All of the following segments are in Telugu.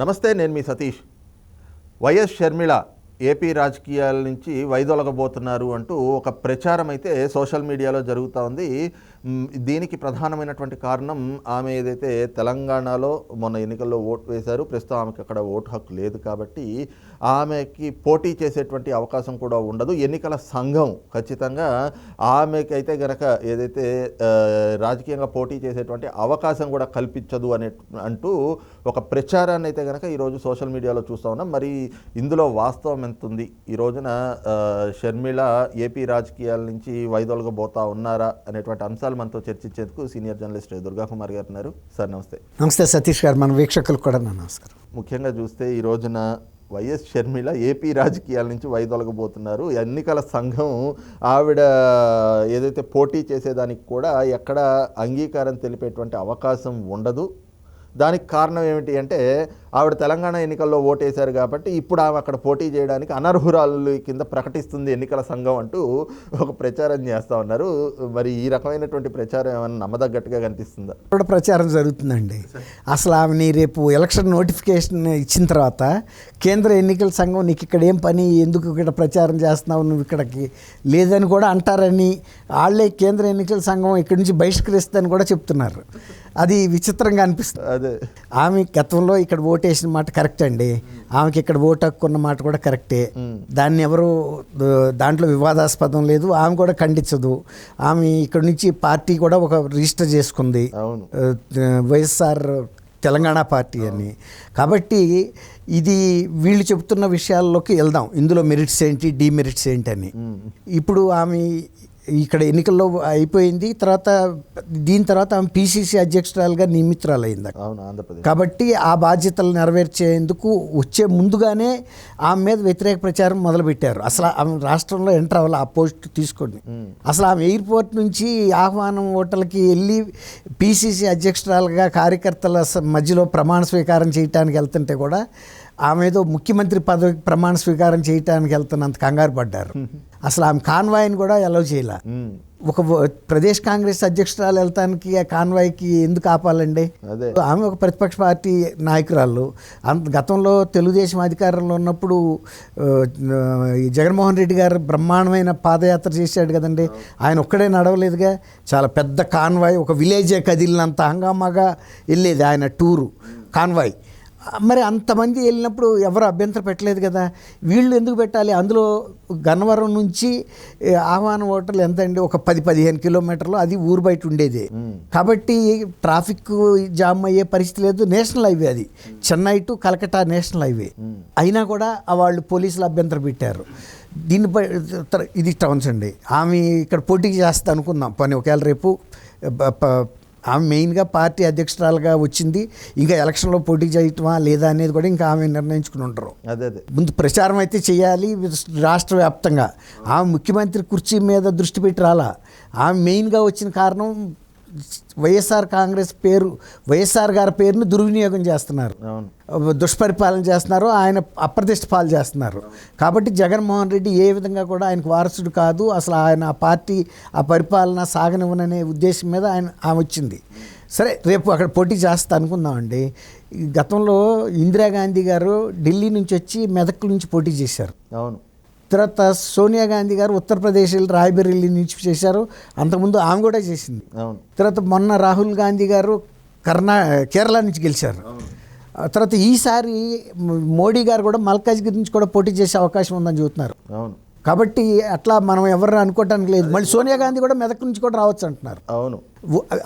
నమస్తే నేను మీ సతీష్. వైఎస్ షర్మిళ ఏపీ రాజకీయాల నుంచి వైదొలగబోతున్నారు అంటూ ఒక ప్రచారం అయితే సోషల్ మీడియాలో జరుగుతూ ఉంది. దీనికి ప్రధానమైనటువంటి కారణం ఆమె ఏదైతే తెలంగాణలో మొన్న ఎన్నికల్లో ఓటు వేశారు ప్రస్తుతం ఆమెకి అక్కడ ఓటు హక్కు లేదు కాబట్టి ఆమెకి పోటీ చేసేటువంటి అవకాశం కూడా ఉండదు. ఎన్నికల సంఘం ఖచ్చితంగా ఆమెకైతే గనక ఏదైతే రాజకీయంగా పోటీ చేసేటువంటి అవకాశం కూడా కల్పించదు అనే అంటూ ఒక ప్రచారాన్ని అయితే గనక ఈరోజు సోషల్ మీడియాలో చూస్తూ ఉన్నాం. మరి ఇందులో వాస్తవం ఎంత ఉంది ఈ రోజున షర్మిళ ఏపీ రాజకీయాల నుంచి వైదొలగబోతా ఉన్నారా అనేటువంటి అంశాలు మనతో చర్చించేందుకు సీనియర్ జర్నలిస్ట్ దుర్గాకుమార్ గారు ఉన్నారు. సార్ నమస్తే. నమస్తే సతీష్ గారు. మన వీక్షకులకు కూడా నమస్కారం. ముఖ్యంగా చూస్తే ఈ రోజున వైఎస్ షర్మిల ఏపీ రాజకీయాల నుంచి వైదొలగబోతున్నారు. ఎన్నికల సంఘం ఆవిడ ఏదైతే పోటీ చేసేదానికి కూడా ఎక్కడ అంగీకారం తెలిపేటువంటి అవకాశం ఉండదు. దానికి కారణం ఏమిటి అంటే ఆవిడ తెలంగాణ ఎన్నికల్లో ఓటేశారు కాబట్టి ఇప్పుడు ఆమె అక్కడ పోటీ చేయడానికి అనర్హురాలు కింద ప్రకటిస్తుంది ఎన్నికల సంఘం అంటూ ఒక ప్రచారం చేస్తూ ఉన్నారు. మరి ఈ రకమైనటువంటి ప్రచారం ఏమైనా నమ్మదగ్గట్టుగా కనిపిస్తుందా? కూడా ప్రచారం జరుగుతుందండి. అసలు ఆమెని రేపు ఎలక్షన్ నోటిఫికేషన్ ఇచ్చిన తర్వాత కేంద్ర ఎన్నికల సంఘం నీకు ఇక్కడ ఏం పని ఎందుకు ఇక్కడ ప్రచారం చేస్తున్నావు నువ్వు ఇక్కడికి లేదని కూడా అంటారని వాళ్ళే కేంద్ర ఎన్నికల సంఘం ఇక్కడి నుంచి బహిష్కరిస్తుందని కూడా చెప్తున్నారు. అది విచిత్రంగా అనిపిస్తుంది. అదే. ఆమె గతంలో ఇక్కడ ఓటేసిన మాట కరెక్ట్ అండి. ఆమెకి ఇక్కడ ఓటు హక్కు ఉన్న మాట కూడా కరెక్టే. దాన్ని ఎవరు దాంట్లో వివాదాస్పదం లేదు. ఆమె కూడా ఖండించదు ఆమె ఇక్కడ నుంచి పార్టీ కూడా ఒక రిజిస్టర్ చేసుకుంది. వైఎస్ఆర్ తెలంగాణ పార్టీ అని. కాబట్టి ఇది వీళ్ళు చెబుతున్న విషయాల్లోకి వెళ్దాం. ఇందులో మెరిట్స్ ఏంటి డిమెరిట్స్ ఏంటి అని. ఇప్పుడు ఆమె ఇక్కడ ఎన్నికల్లో అయిపోయింది. తర్వాత దీని తర్వాత ఆమె పిసిసి అధ్యక్షురాలుగా నియమితురాలైంది. అవును ఆంధ్రప్రదేశ్. కాబట్టి ఆ బాధ్యతలు నెరవేర్చేందుకు వచ్చే ముందుగానే ఆమె మీద వ్యతిరేక ప్రచారం మొదలుపెట్టారు. అసలు ఆమె రాష్ట్రంలో ఎంటర్ అవ్వాలి? ఆ పోస్ట్ తీసుకొని అసలు ఆమె ఎయిర్పోర్ట్ నుంచి ఆహ్వానం హోటల్కి వెళ్ళి పిసిసి అధ్యక్షురాలుగా కార్యకర్తల మధ్యలో ప్రమాణ స్వీకారం చేయడానికి వెళ్తుంటే కూడా ఆమె ఏదో ముఖ్యమంత్రి పదవికి ప్రమాణ స్వీకారం చేయడానికి వెళ్తున్నంత కంగారు పడ్డారు. అసలు ఆమె కాన్వాయ్ని కూడా అలౌ చేయాల. ఒక ప్రదేశ్ కాంగ్రెస్ అధ్యక్షురాలు వెళ్తానికి ఆ కాన్వాయ్కి ఎందుకు ఆపాలండి? ఆమె ఒక ప్రతిపక్ష పార్టీ నాయకురాలు. అంత గతంలో తెలుగుదేశం అధికారంలో ఉన్నప్పుడు జగన్మోహన్ రెడ్డి గారు బ్రహ్మాండమైన పాదయాత్ర చేశాడు కదండి. ఆయన ఒక్కడే నడవలేదుగా. చాలా పెద్ద కాన్వాయ్ ఒక విలేజే కదిలినంత హంగామాగా వెళ్ళేది ఆయన టూరు కాన్వాయ్. మరి అంతమంది వెళ్ళినప్పుడు ఎవరు అభ్యంతరం పెట్టలేదు కదా? వీళ్ళు ఎందుకు పెట్టాలి? అందులో గన్నవరం నుంచి ఆహ్వాన హోటల్ ఎంత అండి ఒక పది పదిహేను కిలోమీటర్లు అది ఊరు బయట ఉండేది. కాబట్టి ట్రాఫిక్ జామ్ అయ్యే పరిస్థితి లేదు. నేషనల్ హైవే అది. Chennai to Calcutta national highway. అయినా కూడా వాళ్ళు పోలీసులు అభ్యంతరం పెట్టారు. దీనిపై తర- ఇది ఇట్లా ఉంచండి ఆమె ఇక్కడ పోటీ చేస్తా అనుకుందాం. పని ఒకవేళ రేపు ఆమె మెయిన్గా పార్టీ అధ్యక్షురాలుగా వచ్చింది. ఇంకా ఎలక్షన్లో పోటీ చేయటమా లేదా అనేది కూడా ఇంకా ఆమె నిర్ణయించుకుని ఉంటారు అదే అదే. ముందు ప్రచారం అయితే చేయాలి రాష్ట్ర వ్యాప్తంగా. ఆమె ముఖ్యమంత్రి కుర్చీ మీద దృష్టి పెట్టి రాలా. ఆమె మెయిన్గా వచ్చిన కారణం వైఎస్ఆర్ కాంగ్రెస్ పేరు వైఎస్ఆర్ గారి పేరుని దుర్వినియోగం చేస్తున్నారు. అవును. దుష్పరిపాలన చేస్తున్నారు ఆయన అప్రతిష్ట పాలు చేస్తున్నారు. కాబట్టి జగన్మోహన్ రెడ్డి ఏ విధంగా కూడా ఆయనకు వారసుడు కాదు అసలు ఆయన ఆ పార్టీ ఆ పరిపాలన సాగనివ్వననే ఉద్దేశం మీద ఆయన ఆమె వచ్చింది. సరే రేపు అక్కడ పోటీ చేస్తా అనుకుందామండి గతంలో ఇందిరాగాంధీ గారు ఢిల్లీ నుంచి వచ్చి మెదక్ నుంచి పోటీ చేశారు. అవును. తర్వాత సోనియా గాంధీ గారు ఉత్తరప్రదేశ్ రాయ్బరేలీ నుంచి చేశారు. అంతకుముందు ఆమె కూడా చేసింది. అవును. తర్వాత మొన్న రాహుల్ గాంధీ గారు కర్ణా కేరళ నుంచి గెలిచారు. తర్వాత ఈసారి మోడీ గారు కూడా మల్కాజ్గిరి నుంచి కూడా పోటీ చేసే అవకాశం ఉందని చెబుతున్నారు అవును. కాబట్టి అట్లా మనం ఎవరు అనుకోవటానికి లేదు. మళ్ళీ సోనియా గాంధీ కూడా మెదక్ నుంచి కూడా రావచ్చు అంటున్నారు. అవును.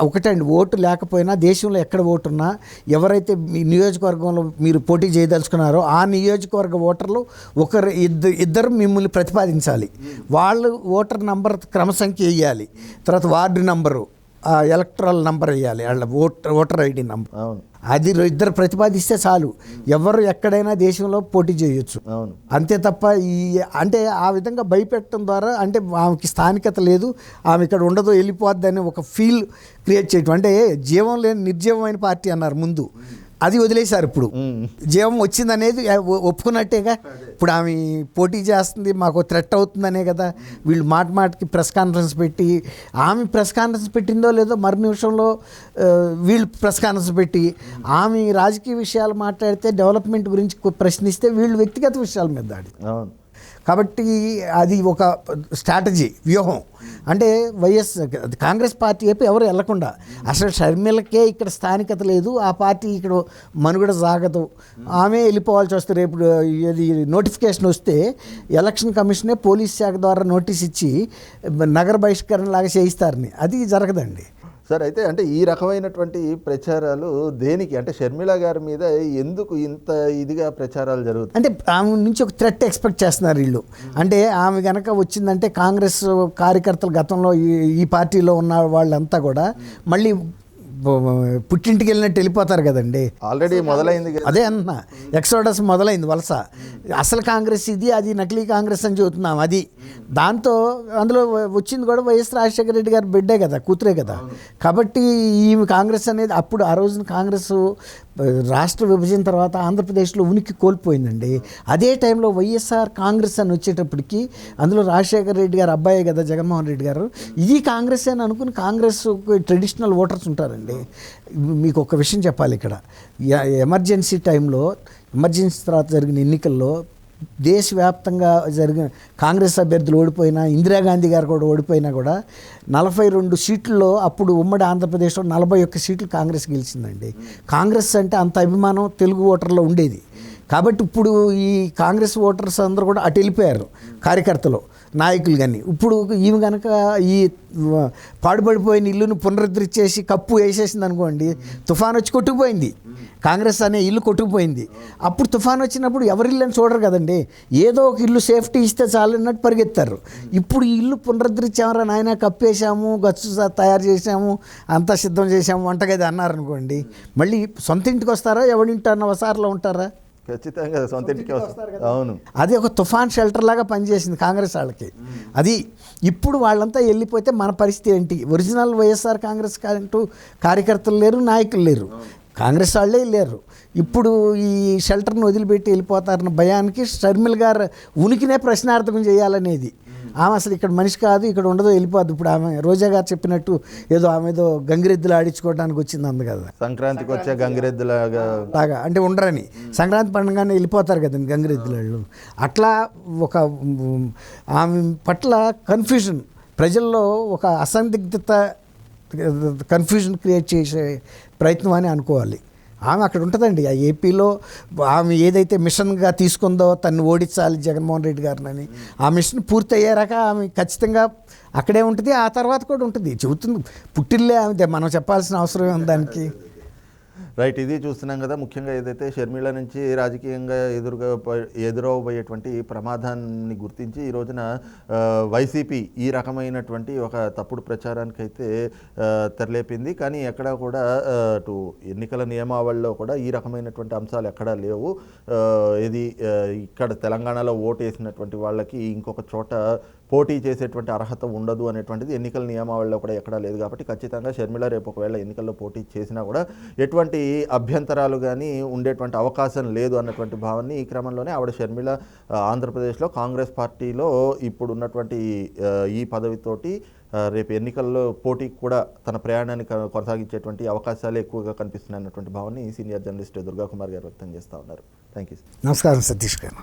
ఒకటండి ఓటు లేకపోయినా దేశంలో ఎక్కడ ఓటు ఉన్నా ఎవరైతే మీ నియోజకవర్గంలో మీరు పోటీ చేయదలుచుకున్నారో ఆ నియోజకవర్గ ఓటర్లు ఒకరు ఇద్దరు ఇద్దరు మిమ్మల్ని ప్రతిపాదించాలి. వాళ్ళు ఓటర్ నంబర్ క్రమసంఖ్య వేయాలి. తర్వాత వార్డు నంబరు. ఎలక్ట్రల్ నంబర్ వేయాలి వాళ్ళ ఓటర్ ఓటర్ ఐడి నంబర్. అవును. అది ఇద్దరు ప్రతిపాదిస్తే చాలు. ఎవరు ఎక్కడైనా దేశంలో పోటీ చేయొచ్చు. అవును. అంతే తప్ప ఈ అంటే ఆ విధంగా భయపెట్టడం ద్వారా అంటే ఆమెకి స్థానికత లేదు ఆమె ఇక్కడ ఉండదు వెళ్ళిపోద్ది అని ఒక ఫీల్ క్రియేట్ చేయటం. అంటే జీవం లేని నిర్జీవమైన పార్టీ అన్నారు ముందు. అది వదిలేశారు ఇప్పుడు. జీవం వచ్చిందనేది ఒప్పుకున్నట్టేగా. ఇప్పుడు ఆమె పోటీ చేస్తుంది మాకు థ్రెట్ అవుతుందనే కదా. వీళ్ళు మాట మాటకి ప్రెస్ కాన్ఫరెన్స్ పెట్టి ఆమె ప్రెస్ కాన్ఫరెన్స్ పెట్టిందో లేదో మరు నిమిషంలో వీళ్ళు ప్రెస్ కాన్ఫరెన్స్ పెట్టి ఆమె రాజకీయ విషయాలు మాట్లాడితే డెవలప్మెంట్ గురించి ప్రశ్నిస్తే వీళ్ళు వ్యక్తిగత విషయాల మీద దాడి. అవును. కాబట్టి అది ఒక స్ట్రాటజీ వ్యూహం. అంటే వైఎస్ కాంగ్రెస్ పార్టీ వైపు ఎవరు వెళ్ళకుండా అసలు షర్మిలకే ఇక్కడ స్థానికత లేదు ఆ పార్టీ ఇక్కడ మనుగడ సాగదు. ఆమె వెళ్ళిపోవాల్సి వస్తే రేపు ఇది నోటిఫికేషన్ వస్తే ఎలక్షన్ కమిషనే పోలీస్ శాఖ ద్వారా నోటీస్ ఇచ్చి నగర బహిష్కరణ లాగా చేయిస్తారని. అది జరగదండి. సార్ అయితే అంటే ఈ రకమైనటువంటి ప్రచారాలు దేనికి? అంటే షర్మిల గారి మీద ఎందుకు ఇంత ఇదిగా ప్రచారాలు జరుగుతాయి అంటే ఆమె నుంచి ఒక థ్రెట్ ఎక్స్పెక్ట్ చేస్తున్నారు వీళ్ళు. అంటే ఆమె గనక వచ్చిందంటే కాంగ్రెస్ కార్యకర్తలు గతంలో ఈ ఈ పార్టీలో ఉన్న వాళ్ళంతా కూడా మళ్ళీ పుట్టింటికి వెళ్ళినట్టు వెళ్ళిపోతారు కదండి. ఆల్రెడీ మొదలైంది. అదే అంటున్నా ఎక్సోడస్ మొదలైంది వలస. అసలు కాంగ్రెస్ ఇది అది నకిలీ కాంగ్రెస్ అని చెబుతున్నాం అది. దాంతో అందులో వచ్చింది కూడా వైఎస్ రాజశేఖర రెడ్డి గారి బిడ్డే కదా కూతురే కదా. కాబట్టి ఈమె కాంగ్రెస్ అనేది అప్పుడు ఆ రోజున కాంగ్రెస్ రాష్ట్ర విభజన తర్వాత ఆంధ్రప్రదేశ్లో ఉనికి కోల్పోయిందండి. అదే టైంలో వైఎస్ఆర్ కాంగ్రెస్ అని వచ్చేటప్పటికి అందులో రాజశేఖర రెడ్డి గారు అబ్బాయి కదా జగన్మోహన్ రెడ్డి గారు. ఇది కాంగ్రెస్ అని అనుకుని కాంగ్రెస్ ట్రెడిషనల్ ఓటర్స్ ఉంటారండి. మీకు ఒక విషయం చెప్పాలి ఇక్కడ. ఎ- ఎమర్జెన్సీ టైంలో ఎమర్జెన్సీ తర్వాత జరిగిన ఎన్నికల్లో దేశవ్యాప్తంగా జరిగిన కాంగ్రెస్ అభ్యర్థులు ఓడిపోయినా ఇందిరాగాంధీ గారు కూడా ఓడిపోయినా కూడా నలభై రెండు సీట్లలో అప్పుడు ఉమ్మడి ఆంధ్రప్రదేశ్లో నలభై ఒక్క సీట్లు కాంగ్రెస్ గెలిచిందండి. కాంగ్రెస్ అంటే అంత అభిమానం తెలుగు ఓటర్లో ఉండేది. కాబట్టి ఇప్పుడు ఈ కాంగ్రెస్ ఓటర్స్ అందరూ కూడా అటు వెళ్ళిపోయారు కార్యకర్తలు నాయకులు కానీ ఇప్పుడు ఈమె కనుక ఈ పాడుపడిపోయిన ఇల్లును పునరుద్ధరించేసి కప్పు వేసేసింది అనుకోండి తుఫాన్ వచ్చి కొట్టుకుపోయింది. కాంగ్రెస్ అనే ఇల్లు కొట్టుకుపోయింది. అప్పుడు తుఫాన్ వచ్చినప్పుడు ఎవరి ఇల్లు అని చూడరు కదండి. ఏదో ఒక ఇల్లు సేఫ్టీ ఇస్తే చాలు అన్నట్టు పరిగెత్తారు. ఇప్పుడు ఈ ఇల్లు పునరుద్ధరించామరా నాయన కప్పేశాము గచ్చు తయారు చేసాము అంతా సిద్ధం చేసాము వంటగది అన్నారనుకోండి మళ్ళీ సొంత ఇంటికి వస్తారా? ఎవడింటి అన్న వసారలో ఉంటారా? ఖచ్చితంగా సొంత ఇంటికి వస్తారు అవును. అది ఒక తుఫాన్ షెల్టర్ లాగా పనిచేసింది కాంగ్రెస్ వాళ్ళకి. అది ఇప్పుడు వాళ్ళంతా వెళ్ళిపోతే మన పరిస్థితి ఏంటి? ఒరిజినల్ వైఎస్ఆర్ కాంగ్రెస్ అంటూ కార్యకర్తలు లేరు నాయకులు లేరు. కాంగ్రెస్ వాళ్ళే లేరు. ఇప్పుడు ఈ షెల్టర్ని వదిలిపెట్టి వెళ్ళిపోతారన్న భయానికి షర్మిల్ గారు ఉనికినే ప్రశ్నార్థకం చేయాలనేది. ఆమె అసలు ఇక్కడ మనిషి కాదు ఇక్కడ ఉండదు వెళ్ళిపోద్ది. ఇప్పుడు ఆమె రోజా గారు చెప్పినట్టు ఏదో ఆమె ఏదో గంగిరెద్దులు ఆడించుకోవడానికి వచ్చింది అంది కదా. సంక్రాంతికి వచ్చే గంగిరెద్దులాగా. లాగా అంటే ఉండరని. సంక్రాంతి పండుగనే వెళ్ళిపోతారు కదండి గంగిరెద్దులు అట్లా ఒక ఆమె పట్ల కన్ఫ్యూజన్ ప్రజల్లో ఒక అసందిగ్ధత కన్ఫ్యూజన్ క్రియేట్ చేసే ప్రయత్నం అని అనుకోవాలి. ఆమె అక్కడ ఉంటుందండి. ఆ ఏపీలో ఆమె ఏదైతే మిషన్గా తీసుకుందో తను ఓడించాలి జగన్మోహన్ రెడ్డి గారిని ఆ మిషన్ పూర్తి అయ్యారాక ఆమె ఖచ్చితంగా అక్కడే ఉంటుంది. ఆ తర్వాత కూడా ఉంటుంది. చెబుతుంది. పుట్టిల్లే ఆమె. మనం చెప్పాల్సిన అవసరం ఉంది దానికి? రైట్ ఇది చూస్తున్నాం కదా ముఖ్యంగా ఏదైతే షర్మిల నుంచి రాజకీయంగా ఎదురుగా ఎదురవబోయేటువంటి ప్రమాదాన్ని గుర్తించి ఈ రోజున వైసీపీ ఈ రకమైనటువంటి ఒక తప్పుడు ప్రచారానికి అయితే తెరలేపింది. కానీ ఎక్కడా కూడా అటు ఎన్నికల నియమావళిలో కూడా ఈ రకమైనటువంటి అంశాలు ఎక్కడా లేవు. ఇది ఇక్కడ తెలంగాణలో ఓటు వేసినటువంటి వాళ్ళకి ఇంకొక చోట పోటీ చేసేటువంటి అర్హత ఉండదు అనేటువంటిది ఎన్నికల నియమావళిలో కూడా ఎక్కడా లేదు కాబట్టి ఖచ్చితంగా షర్మిల రేపు ఒకవేళ ఎన్నికల్లో పోటీ చేసినా కూడా ఎటువంటి అభ్యంతరాలు కానీ ఉండేటువంటి అవకాశం లేదు అన్నటువంటి భావాన్ని ఈ క్రమంలోనే ఆవిడ షర్మిల ఆంధ్రప్రదేశ్లో కాంగ్రెస్ పార్టీలో ఇప్పుడు ఉన్నటువంటి ఈ పదవితోటి రేపు ఎన్నికల్లో పోటీకి కూడా తన ప్రయాణాన్ని కొనసాగించేటువంటి అవకాశాలు ఎక్కువగా కనిపిస్తున్నాయి అన్నటువంటి భావాన్ని సీనియర్ జర్నలిస్ట్ దుర్గా కుమార్ గారు వ్యక్తం చేస్తూ ఉన్నారు. థ్యాంక్ యూ నమస్కారం సతీష్ గారు.